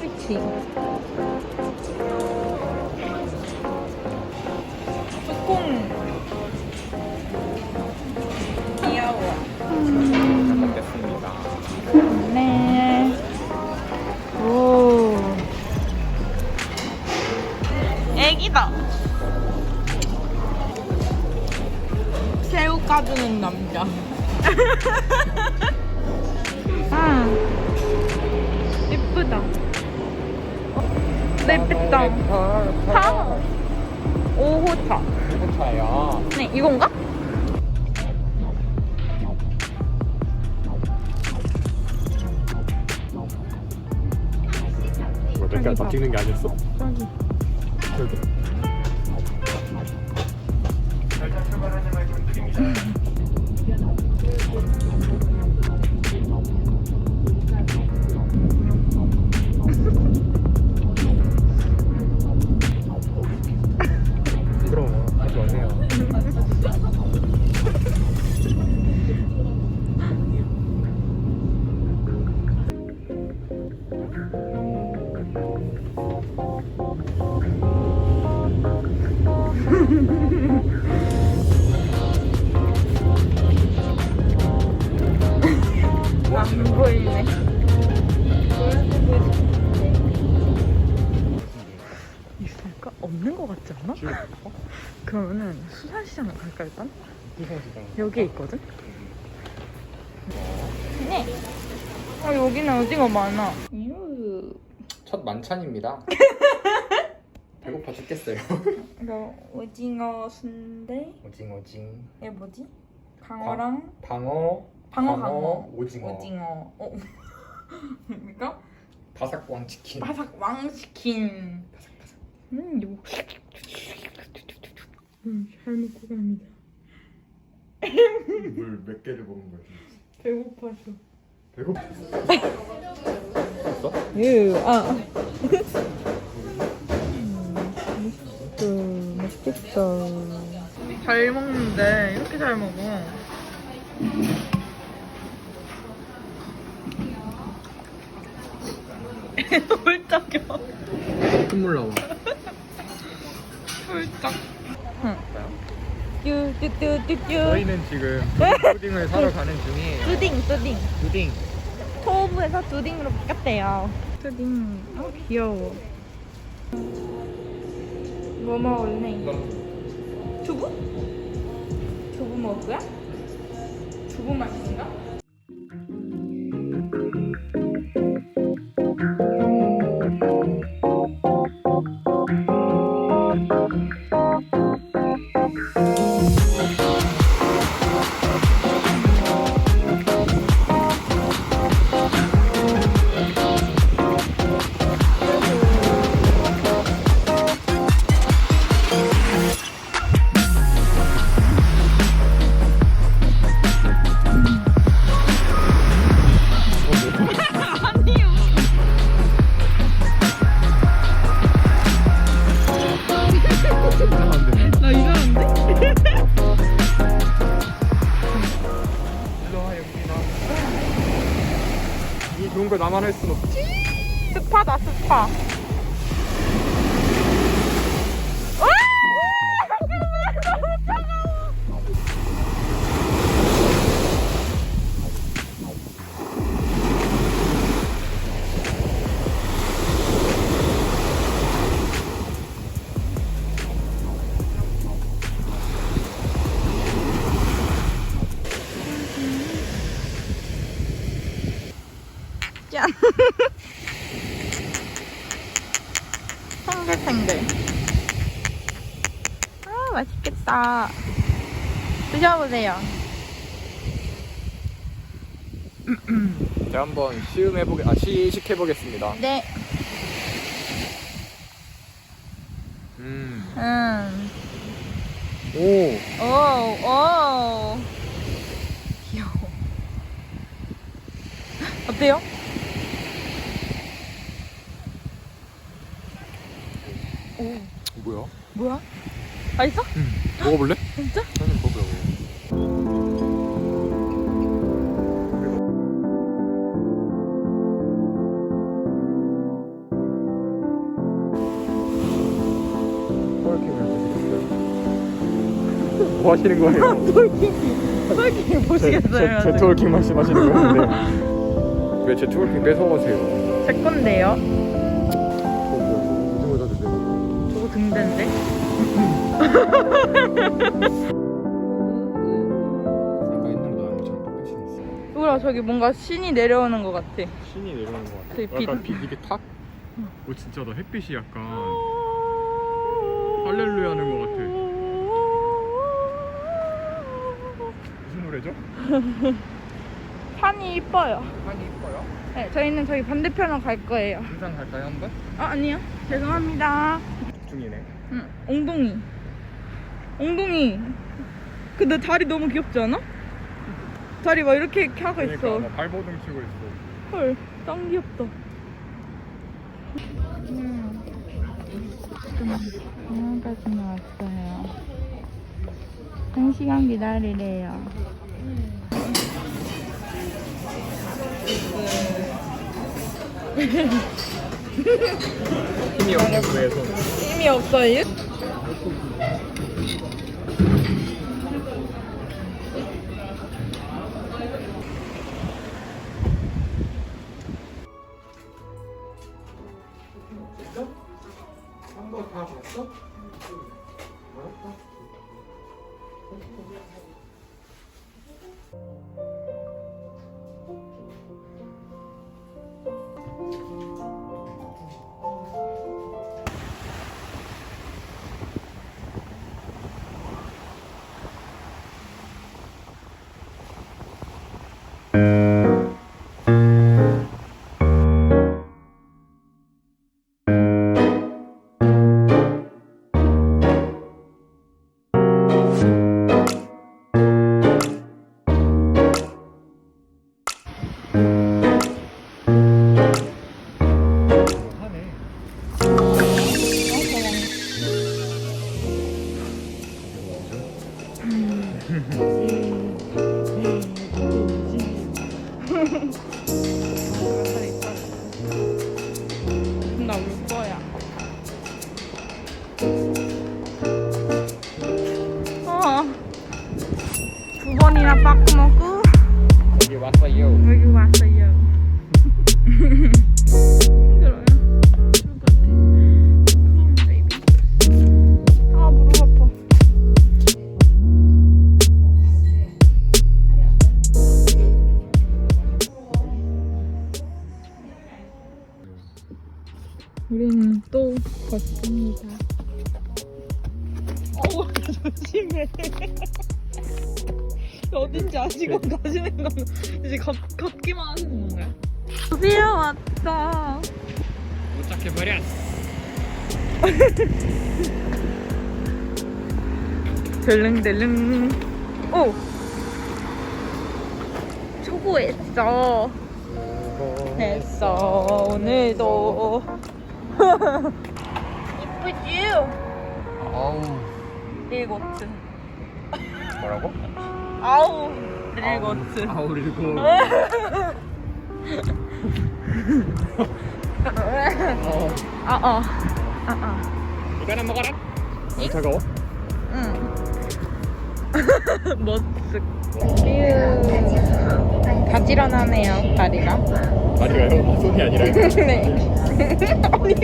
그치. 조금 귀여워. 네. 오. 애기다. 까주는 남자. 아. 예쁘다. 네, 예쁘다. 파. 5호차. 차예요. 네, 이건가? 뭐 몇개 다 찍는 게 아니었어? 저기. 저기. 안 보이네. 있을까? 없는 것 같지 않아? 그러면은 수산시장을 갈까 일단? 여기에 있거든? 네. 아 여기는 오징어 많아. 유. 첫 만찬입니다. 배고파 죽겠어요. 이거 오징어 순대. 오징 오징. 이게 뭐지? 강어랑 방어. 방어 강어. 오징어. 오징어. 어. 뭡니까? 바삭광 치킨. 바삭 왕치킨. 음, 요. 음, 잘 먹고 갑니다. 물 몇 개를 먹은 거지? 배고파서. 배고파. 유, 아. 맛있겠다. 잘 먹는데 이렇게 잘 먹어. 홀짝여. 콧물 나와. 홀짝. 응. 뚜뚜뚜뚜뚜. 저희는 지금 푸딩을 사러 가는 중이에요. 뚜딩, 뚜딩. 푸딩. 토브에서 뚜딩으로 바뀌었대요. 뚜딩, 어 귀여워. 뭐 먹을래? 두부? 두부 먹을 거야? 두부 맛있는가? 거 나만 할순 없지. 스파다 짠. 생글생글. 아, 맛있겠다. 드셔보세요. 제가 한번 시음해 보게 아 시식해 보겠습니다. 네. 음. 음. 오. 오, 오. 귀여워. 어때요? 오, 뭐야? 뭐야? 맛있어? 먹어볼래? 진짜? 나는 먹으려고. 뭐 하시는 거예요? 솔직히 보시겠어요? 제, 제 트월킹 말씀하시는 건데 왜 제 트월킹 뺏어가세요? 제 건데요. 등대인데? 아까 옛날에 나랑 똑같이 했어. 우라 저기 뭔가 신이 내려오는 것 같아. 신이 내려오는 거 같아. 저기 빛. 약간 빛 이게 탁? 어 진짜 나 햇빛이 약간 할렐루야 하는 거 같아. 무슨 노래죠? 산이 이뻐요. 많이 이뻐요. 네, 저희는 저기 반대편으로 갈 거예요. 등산 갈까요 한번? 아 아니요. 죄송합니다. 중이네. 응, 엉덩이. 엉덩이. 근데 다리 너무 귀엽지 않아? 다리 막 이렇게 이렇게 하고 있어. 그러니까 막 발버둥 치고 있어. 헐, 짱 귀엽다. 음. 공원까지 나왔어요. 한 시간 기다리래요. 힘이 없는 거에 서. 힘이 없어요? 한번 다 봤어? 하네. 여 어딘지 아시고 가시는 건 이제 걷, 걷기만 하시는 건가요? 드디어 왔다. 도착해버렸어. 델릉델릉. 오. 초보했어. 했어 오늘도. 이쁘지? 아우. 릴고트. 뭐라고? 아우 릴고트. 아우 일곱. 어. 아 어. 아 아. 이거나 먹어라. 안 차가워? 응. 멋쓱. 가지런하네요 다리가. 다리가요? 손이 아니라요. 네. 아니.